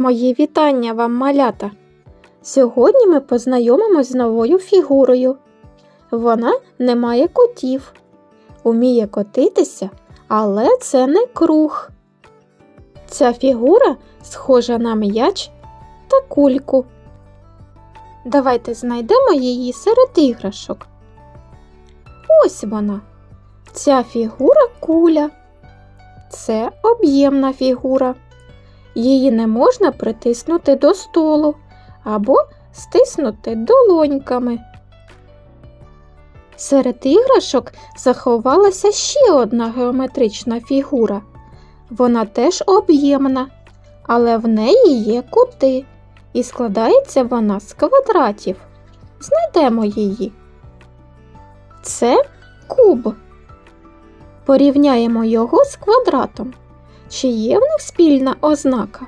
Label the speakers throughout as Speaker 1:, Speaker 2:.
Speaker 1: Мої вітання вам, малята! Сьогодні ми познайомимось з новою фігурою. Вона не має котів, уміє котитися, але це не круг. Ця фігура схожа на м'яч та кульку. Давайте знайдемо її серед іграшок. Ось вона. Ця фігура куля. Це об'ємна фігура. Її не можна притиснути до столу або стиснути долоньками. Серед іграшок заховалася ще одна геометрична фігура. Вона теж об'ємна, але в неї є кути, і складається вона з квадратів. Знайдемо її. Це куб. Порівняємо його з квадратом. Чи є в них спільна ознака?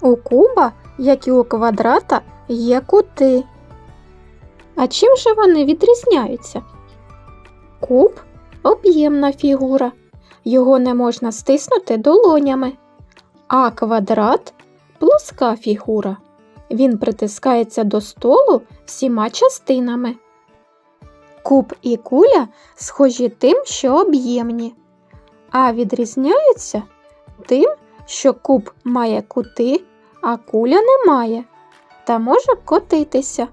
Speaker 1: У куба, як і у квадрата, є кути. А чим же вони відрізняються? Куб об'ємна фігура. Його не можна стиснути долонями. А квадрат плоска фігура. Він притискається до столу всіма частинами. Куб і куля схожі тим, що об'ємні, а відрізняються тим, що куб має кути, а куля не має та може котитися.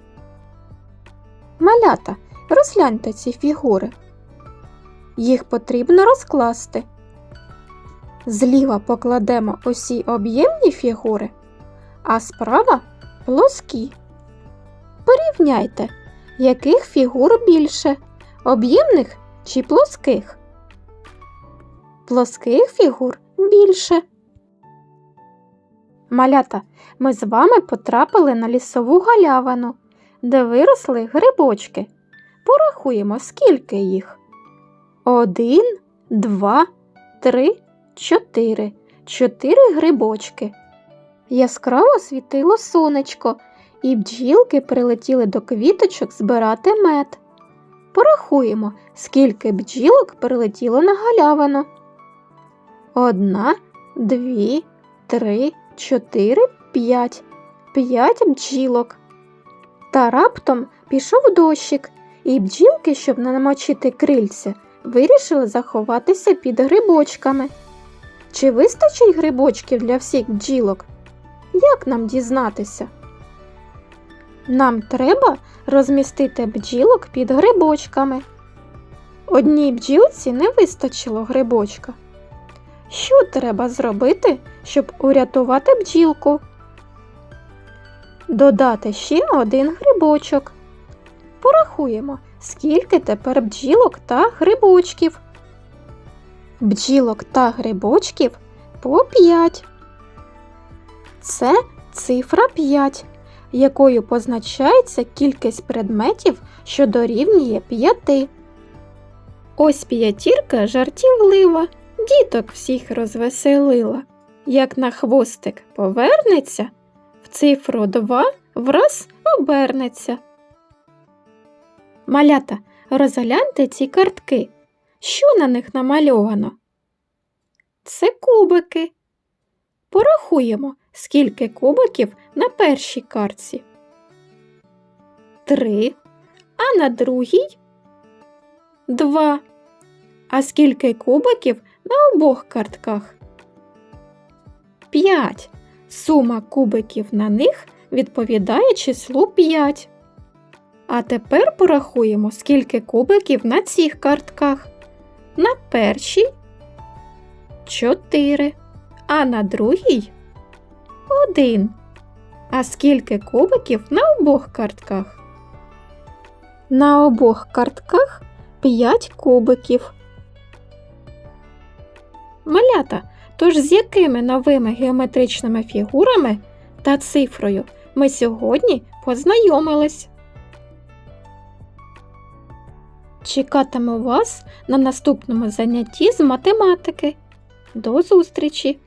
Speaker 1: Малята, розгляньте ці фігури. Їх потрібно розкласти. Зліва покладемо усі об'ємні фігури, а справа плоскі. Порівняйте, яких фігур більше об'ємних чи плоских? Плоских фігур більше. Малята, ми з вами потрапили на лісову галявину, де виросли грибочки. Порахуємо, скільки їх. Один, два, три, чотири. Чотири грибочки. Яскраво світило сонечко, і бджілки прилетіли до квіточок збирати мед. Порахуємо, скільки бджілок прилетіло на галявину. Одна, дві, три, чотири, п'ять. П'ять бджілок. Та раптом пішов дощик, і бджілки, щоб не намочити крильця, вирішили заховатися під грибочками. Чи вистачить грибочків для всіх бджілок? Як нам дізнатися? Нам треба розмістити бджілок під грибочками. Одній бджілці не вистачило грибочка. Що треба зробити, щоб урятувати бджілку? Додати ще один грибочок. Порахуємо, скільки тепер бджілок та грибочків. Бджілок та грибочків по 5. Це цифра 5, якою позначається кількість предметів, що дорівнює 5. Ось п'ятірка жартівлива, діток всіх розвеселила. Як на хвостик повернеться, в цифру 2 враз обернеться. Малята, розгляньте ці картки. Що на них намальовано? Це кубики. Порахуємо, скільки кубиків на першій картці. Три. А на другій два. А скільки кубиків на обох картках? П'ять. Сума кубиків на них відповідає числу 5. А тепер порахуємо, скільки кубиків на цих картках. На першій 4, а на другій 1. А скільки кубиків на обох картках? На обох картках 5 кубиків. Малята, тож з якими новими геометричними фігурами та цифрою ми сьогодні познайомились? Чекатиму вас на наступному занятті з математики. До зустрічі!